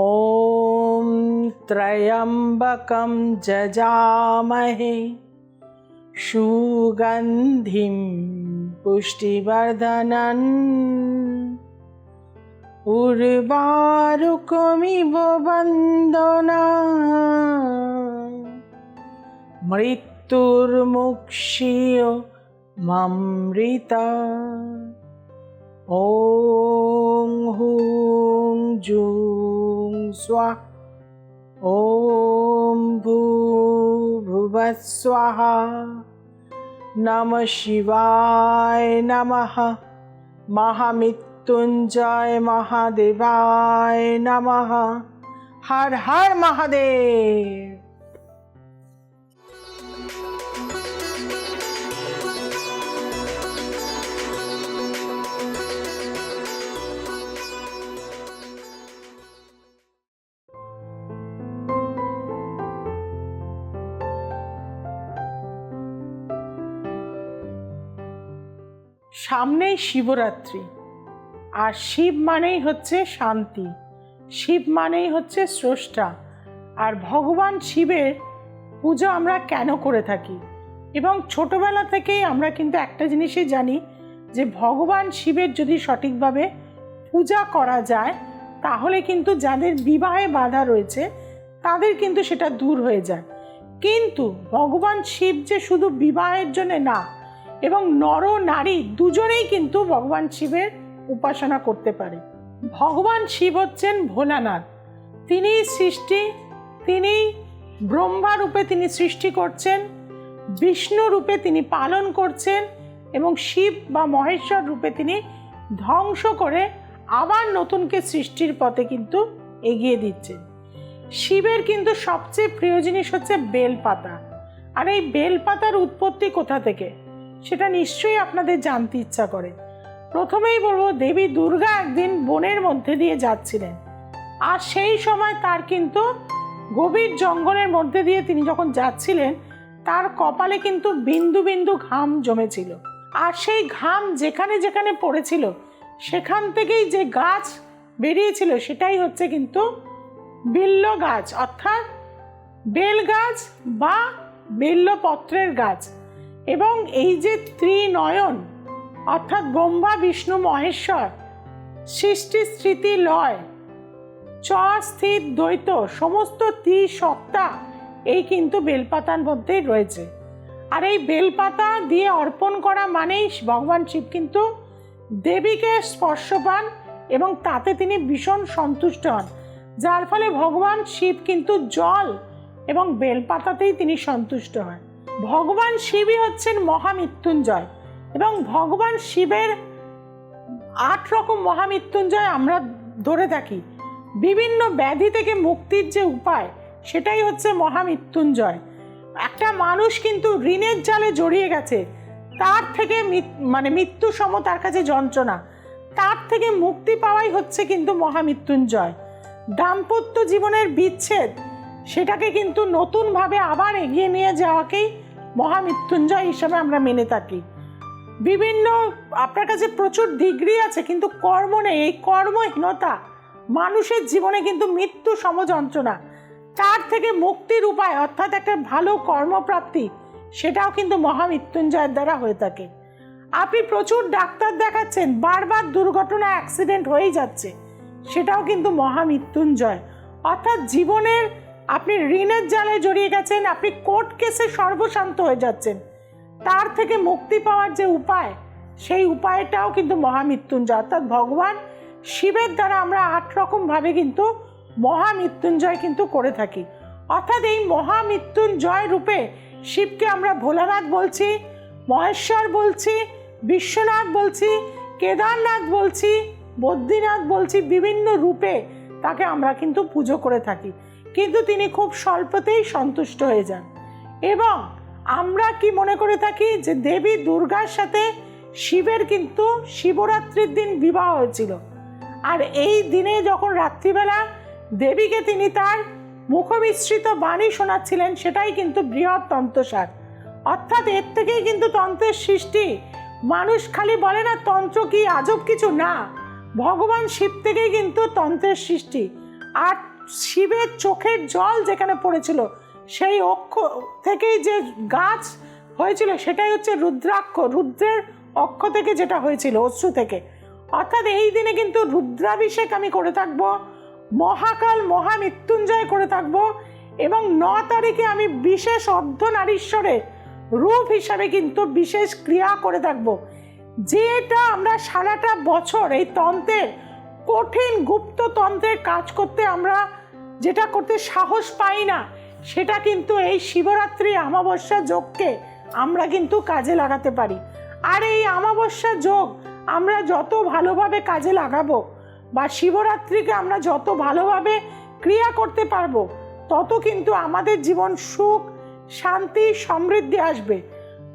ॐ त्र्यम्बकं जजामहे सुगन्धिं पुष्टिवर्धनन् उर्वारुकमिव वन्दना मृत्युर्मुक्षीय ममृता ॐ हुं जुं स्वा ॐ भूभुवः स्वाहा नमः शिवाय नमः महामृत्युञ्जय महादेवाय नमः हर हर महादेव সামনেই শিবরাত্রি। আর শিব মানেই হচ্ছে শান্তি। শিব মানেই হচ্ছে স্রষ্টা। আর ভগবান শিবের পুজো আমরা কেন করে থাকি? এবং ছোটবেলা থেকেই আমরা কিন্তু একটা জিনিসই জানি যে ভগবান শিবের যদি সঠিকভাবে পূজা করা যায়, তাহলে কিন্তু যাদের বিবাহে বাধা রয়েছে, তাদের কিন্তু সেটা দূর হয়ে যায়। কিন্তু ভগবান শিব যে শুধু বিবাহের জন্য না এবং নর নারী দুজনেই কিন্তু ভগবান শিবের উপাসনা করতে পারে। ভগবান শিব হচ্ছেন ভোলানাথ। তিনি সৃষ্টি, তিনি ব্রহ্মা রূপে তিনি সৃষ্টি করছেন বিষ্ণু রূপে তিনি পালন করছেন এবং শিব বা মহেশ্বর রূপে তিনি ধ্বংস করে আবার নতুনকে সৃষ্টির পথে কিন্তু এগিয়ে দিচ্ছেন। শিবের কিন্তু সবচেয়ে প্রিয় জিনিস হচ্ছে বেলপাতা। আর এই বেলপাতার উৎপত্তি কোথা থেকে? সেটা নিশ্চয়ই আপনাদের জানতে ইচ্ছা করে। প্রথমেই বলব, দেবী দুর্গা একদিন বনের মধ্যে দিয়ে যাচ্ছিলেন। আর সেই সময় তার কিন্তু গভীর জঙ্গলের মধ্যে দিয়ে তিনি যখন যাচ্ছিলেন, তার কপালে কিন্তু বিন্দু বিন্দু ঘাম জমেছিল। আর সেই ঘাম যেখানে যেখানে পড়েছিল, সেখান থেকেই যে গাছ বেরিয়েছিল, সেটাই হচ্ছে কিন্তু বিল্ল গাছ, অর্থাৎ বেল গাছ বা বেল্লপত্রের গাছ। এবং এই যে ত্রিনয়ন, অর্থাৎ ব্রহ্মা, বিষ্ণু, মহেশ্বর, সৃষ্টি, স্মৃতি, লয়, চ স্থির দ্বৈত, সমস্ত ত্রিসত্তা, এই কিন্তু বেলপাতার মধ্যেই রয়েছে। আর এই বেলপাতা দিয়ে অর্পণ করা মানেই ভগবান শিব কিন্তু দেবীকে স্পর্শ পান এবং তাতে তিনি ভীষণ সন্তুষ্ট হন। যার ফলে ভগবান শিব কিন্তু জল এবং বেলপাতাতেই তিনি সন্তুষ্ট হন। ভগবান শিবই হচ্ছেন মহামৃত্যুঞ্জয়। এবং ভগবান শিবের আট রকম মহামৃত্যুঞ্জয় আমরা ধরে থাকি। বিভিন্ন ব্যাধি থেকে মুক্তির যে উপায়, সেটাই হচ্ছে মহামৃত্যুঞ্জয়। একটা মানুষ কিন্তু ঋণের জালে জড়িয়ে গেছে, তার থেকে মানে মৃত্যু সম তার কাছে যন্ত্রণা। তার থেকে মুক্তি পাওয়াই হচ্ছে কিন্তু মহামৃত্যুঞ্জয়। দাম্পত্য জীবনের বিচ্ছেদ সেটাকে কিন্তু নতুনভাবে আবার এগিয়ে নিয়ে যাওয়াকেই মহামৃত্যুঞ্জয় হিসেবে আমরা মেনে থাকি। বিভিন্ন, আপনার কাছে প্রচুর ডিগ্রি আছে, কিন্তু কর্ম নেই। এই কর্মহীনতা মানুষের জীবনে কিন্তু মৃত্যু সমযন্ত্রণা। তার থেকে মুক্তির উপায়, অর্থাৎ একটা ভালো কর্মপ্রাপ্তি, সেটাও কিন্তু মহামৃত্যুঞ্জয়ের দ্বারা হয়ে থাকে। আপনি প্রচুর ডাক্তার দেখাচ্ছেন, বারবার দুর্ঘটনা অ্যাক্সিডেন্ট হয়েই যাচ্ছে, সেটাও কিন্তু মহামৃত্যুঞ্জয়। অর্থাৎ জীবনের আপনি ঋণের জালে জড়িয়ে গেছেন, আপনি কোর্ট কেসে সর্বশান্ত হয়ে যাচ্ছেন। তার থেকে মুক্তি পাওয়ার যে উপায়, সেই উপায়টাও কিন্তু মহামৃত্যুঞ্জয়। অর্থাৎ ভগবান শিবের দ্বারা আমরা আট রকমভাবে কিন্তু মহামৃত্যুঞ্জয় কিন্তু করে থাকি। অর্থাৎ এই মহামৃত্যুঞ্জয় রূপে শিবকে আমরা ভোলানাথ বলছি, মহেশ্বর বলছি, বিশ্বনাথ বলছি, কেদারনাথ বলছি, বদ্রীনাথ বলছি, বিভিন্ন রূপে তাকে আমরা কিন্তু পুজো করে থাকি। কিন্তু তিনি খুব স্বল্পতেই সন্তুষ্ট হয়ে যান। এবং আমরা কি মনে করে থাকি যে দেবী দুর্গার সাথে শিবের কিন্তু শিবরাত্রির দিন বিবাহ হয়েছিল। আর এই দিনে যখন রাত্রিবেলা দেবীকে তিনি তার মুখমিশ্রিত বাণী শোনাচ্ছিলেন, সেটাই কিন্তু বৃহৎ তন্ত্রসার। অর্থাৎ এর থেকেই কিন্তু তন্ত্রের সৃষ্টি। মানুষ খালি বলে না, তন্ত্র কি আজব কিছু? না। ভগবান শিব থেকেই কিন্তু তন্ত্রের সৃষ্টি। আর শিবের চোখের জল যেখানে পড়েছিল, সেই অক্ষ থেকেই যে গাছ হয়েছিল, সেটাই হচ্ছে রুদ্রাক্ষ। রুদ্রের অক্ষ থেকে যেটা হয়েছিল, অশ্রু থেকে। অর্থাৎ এই দিনে কিন্তু রুদ্রাভিষেক আমি করে থাকব, মহাকাল মহামৃত্যুঞ্জয় করে থাকব এবং ন তারিখে আমি বিশেষ অর্ধনারীশ্বরের রূপ হিসাবে কিন্তু বিশেষ ক্রিয়া করে থাকব। যেটা আমরা সারাটা বছর এই তন্ত্রের কঠিন গুপ্ত তন্ত্রের কাজ করতে আমরা যেটা করতে সাহস পাই না, সেটা কিন্তু এই শিবরাত্রি অমাবস্যা যোগকে আমরা কিন্তু কাজে লাগাতে পারি। আর এই অমাবস্যা যোগ আমরা যত ভালোভাবে কাজে লাগাবো বা শিবরাত্রিকে আমরা যত ভালোভাবে ক্রিয়া করতে পারব, তত কিন্তু আমাদের জীবন সুখ, শান্তি, সমৃদ্ধি আসবে।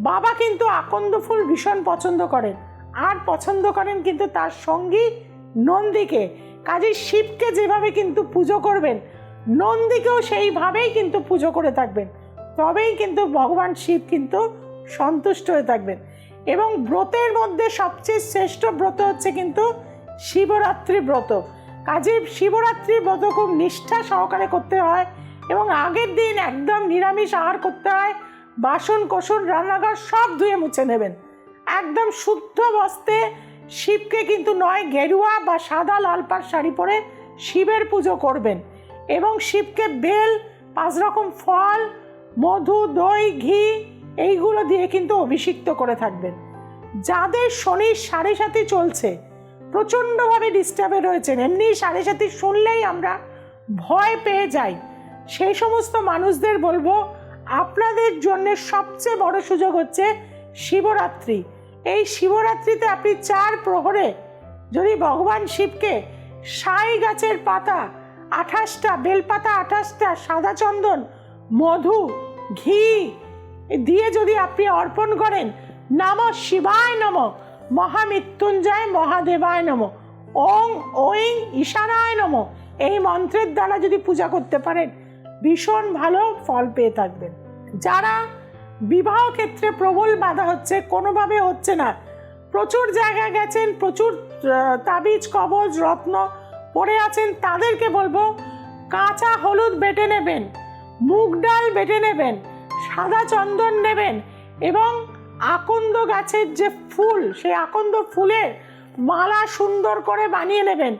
বাবা কিন্তু আকন্দ ফুল ভীষণ পছন্দ করেন। আর পছন্দ করেন কিন্তু তার সঙ্গী নন্দীকে। কাজে শিবকে যেভাবে কিন্তু পুজো করবেন, নন্দীকেও সেইভাবেই কিন্তু পুজো করে থাকবেন। তবেই কিন্তু ভগবান শিব কিন্তু সন্তুষ্ট হয়ে থাকবেন। এবং ব্রতের মধ্যে সবচেয়ে শ্রেষ্ঠ ব্রত হচ্ছে কিন্তু শিবরাত্রি ব্রত। কাজে শিবরাত্রি ব্রত খুব নিষ্ঠা সহকারে করতে হয় এবং আগের দিন একদম নিরামিষ আহার করতে হয় বাসন কোসন রান্নাঘর সব ধুয়ে মুছে নেবেন। একদম শুদ্ধ বস্তে শিবকে কিন্তু নয়, গেরুয়া বা সাদা লাল পাড় শাড়ি পরে শিবের পুজো করবেন। এবং শিবকে বেল, পাঁচ রকম ফল, মধু, দই, ঘি, এইগুলো দিয়ে কিন্তু অভিষিক্ত করে থাকবেন। যাদের শনির সাড়ে সাথে চলছে, প্রচণ্ডভাবে ডিস্টার্বে রয়েছেন, এমনি সাড়ে সাথে শুনলেই আমরা ভয় পেয়ে যাই। সেই সমস্ত মানুষদের বলব, আপনাদের জন্য সবচেয়ে বড় সুযোগ হচ্ছে শিবরাত্রি। এই শিবরাত্রিতে আপনি চার প্রহরে যদি ভগবান শিবকে সাই গাছের পাতা আঠাশটা, বেলপাতা আঠাশটা, সাদা চন্দন, মধু, ঘি দিয়ে যদি আপনি অর্পণ করেন, নম শিবায় নম, মহামৃত্যুঞ্জয় মহাদেবায় নম, ওং ওং ঈশানায় নম, এই মন্ত্রের দ্বারা যদি পূজা করতে পারেন, ভীষণ ভালো ফল পেয়ে থাকবেন। যারা বিবাহ ক্ষেত্রে প্রবল বাধা হচ্ছে, কোনোভাবে হচ্ছে না। প্রচুর জায়গায় গেছেন, প্রচুর তাবিজ, কবজ, রত্ন পড়ে আছেন, তাদেরকে বলব, কাঁচা হলুদ বেটে নেবেন, মুগ ডাল বেটে নেবেন, সাদা চন্দন নেবেন এবং আকন্দ গাছের যে ফুল, সেই আকন্দ ফুলের মালা সুন্দর করে বানিয়ে নেবেন।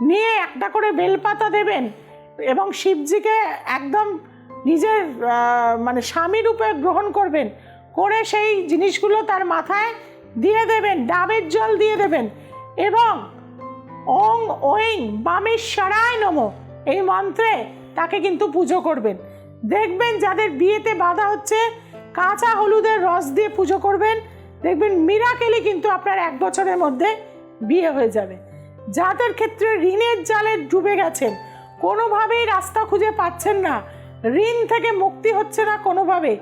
নিয়ে একটা করে বেলপাতা দেবেন এবং শিবজিকে একদম নিজের মানে স্বামী রূপে গ্রহণ করবেন, করে সেই জিনিসগুলো তার মাথায় দিয়ে দেবেন, ডাবের জল দিয়ে দেবেন এবং ওং ওং বামেশ্বরায় নম এই মন্ত্রে তাকে কিন্তু পুজো করবেন। দেখবেন যাদের বিয়েতে বাধা হচ্ছে, কাঁচা হলুদের রস দিয়ে পুজো করবেন, দেখবেন মিরাকেলি কিন্তু আপনার এক বছরের মধ্যে বিয়ে হয়ে যাবে। যাদের ক্ষেত্রে ঋণের জালে ডুবে গেছেন, কোনোভাবেই রাস্তা খুঁজে পাচ্ছেন না। ঋণ থেকে মুক্তি হচ্ছে না কোনোভাবে।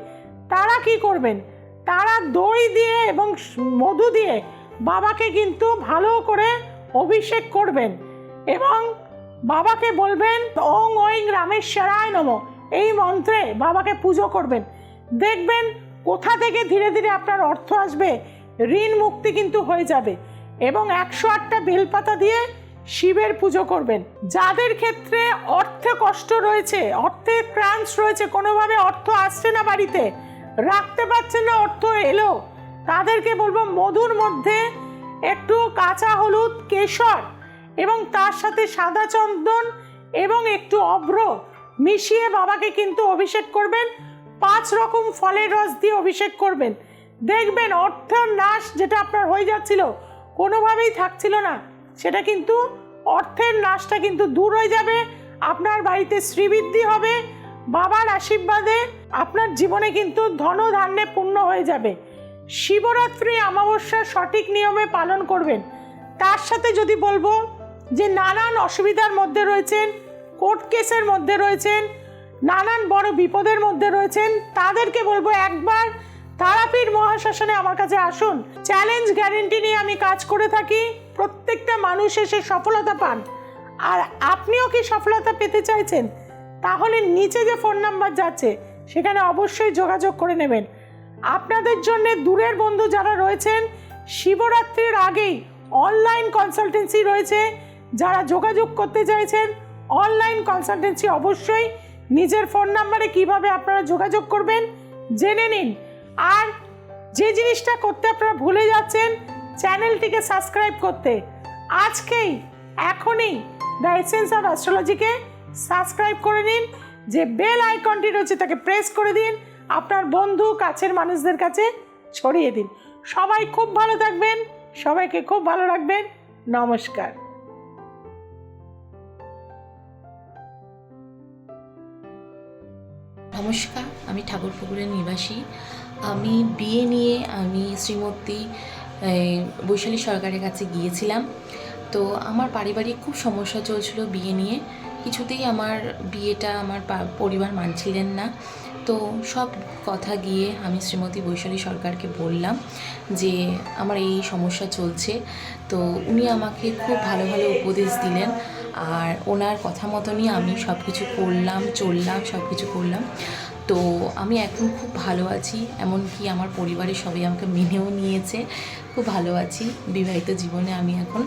তারা কি করবেন? তারা দই দিয়ে এবং মধু দিয়ে বাবাকে কিন্তু ভালো করে অভিষেক করবেন এবং বাবাকে বলবেন, ওং ওং রামেশ্বরায় নম। এই মন্ত্রে বাবাকে পুজো করবেন। দেখবেন কোথা থেকে ধীরে ধীরে আপনার অর্থ আসবে, ঋণ মুক্তি কিন্তু হয়ে যাবে এবং একশো আটটা বেলপাতা দিয়ে শিবের পুজো করবেন। যাদের ক্ষেত্রে অর্থে কষ্ট রয়েছে, অর্থে ক্রাঞ্চ রয়েছে, কোনোভাবে অর্থ আসছে না বাড়িতে, রাখতে পারছেন না, অর্থ এলো, তাদেরকে বলব মধুর মধ্যে একটু কাঁচা হলুদ, কেশর এবং তার সাথে সাদা চন্দন এবং একটু অভ্র মিশিয়ে বাবাকে কিন্তু অভিষেক করবেন। পাঁচ রকম ফলের রস দিয়ে অভিষেক করবেন। দেখবেন অর্থ নাশ যেটা আপনার হয়ে যাচ্ছিল, কোনোভাবেই থাকছিল না। সেটা কিন্তু অর্থের নাশটা কিন্তু দূর হয়ে যাবে, আপনার বাড়িতে শ্রীবৃদ্ধি হবে, বাবার আশীর্বাদে আপনার জীবনে কিন্তু ধন ধান্যে পূর্ণ হয়ে যাবে। শিবরাত্রি অমাবস্যা সঠিক নিয়মে পালন করবেন। তার সাথে যদি বলব যে নানান অসুবিধার মধ্যে রয়েছেন, কোর্ট কেসের মধ্যে রয়েছেন, নানান বড় বিপদের মধ্যে রয়েছেন, তাদেরকে বলব একবার তারাপীঠ মহাশাসনে আমার কাছে আসুন। চ্যালেঞ্জ গ্যারেন্টি নিয়ে আমি কাজ করে থাকি। প্রত্যেকটা মানুষ এসে সফলতা পান। আর আপনিও কি সফলতা পেতে চাইছেন? তাহলে নিচে যে ফোন নাম্বার যাচ্ছে, সেখানে অবশ্যই যোগাযোগ করে নেবেন। আপনাদের জন্য দূরের বন্ধু যারা রয়েছেন, শিবরাত্রির আগেই অনলাইন কনসালটেন্সি রয়েছে। যারা যোগাযোগ করতে চাইছেন অনলাইন কনসালটেন্সি অবশ্যই নিজের ফোন নাম্বারে কীভাবে আপনারা যোগাযোগ করবেন, জেনে নিন। আর যে জিনিসটা করতে আপনারা ভুলে যাচ্ছেন চ্যানেলটিকে সাবস্ক্রাইব করতে। আজকেই, এখনই দ্য এসেন্স অফ অ্যাস্ট্রোলজিকে সাবস্ক্রাইব করে নিন, যে বেল আইকনটি রয়েছে তাকে প্রেস করে দিন, আপনার বন্ধু, কাছের মানুষদের কাছে ছড়িয়ে দিন। সবাই খুব ভালো থাকবেন, সবাইকে খুব ভালো রাখবেন, নমস্কার। নমস্কার, আমি ঠাকুরপুকুরের নিবাসী। আমি বিয়ে নিয়ে আমি শ্রীমতী বৈশালী সরকারের কাছে গিয়েছিলাম। তো আমার পারিবারিক খুব সমস্যা চলছিল বিয়ে নিয়ে। কিছুতেই আমার বিয়েটা আমার পরিবার মানছিলেন না। তো সব কথা গিয়ে আমি শ্রীমতী বৈশালী সরকারকে বললাম যে, আমার এই সমস্যা চলছে। তো উনি আমাকে খুব ভালো ভালো উপদেশ দিলেন। আর ওনার কথা মতনই আমি সব কিছু করলাম, চললাম সব কিছু করলাম। তো আমি এখন খুব ভালো আছি, এমনকি আমার পরিবারের সবাই আমাকে মেনেও নিয়েছে, খুব ভালো আছি, বিবাহিত জীবনে আমি এখন।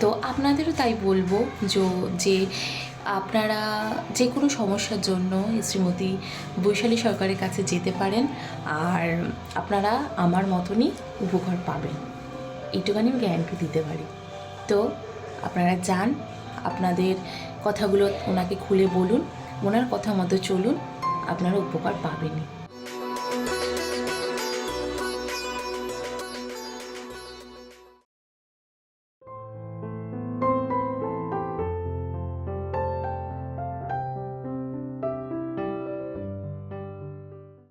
তো আপনাদেরও তাই বলব যো- আপনারা যে কোনো সমস্যার জন্য শ্রীমতী বৈশালী সরকারের কাছে যেতে পারেন, আর আপনারা আমার মতনই উপকার পাবেন। এইটুখানি আমি গ্যারান্টি দিতে পারি। তো আপনারা যান, আপনাদের কথাগুলো ওনাকে খুলে বলুন, ওনার কথা মতো চলুন। আপনারা উপকার পাবেনই।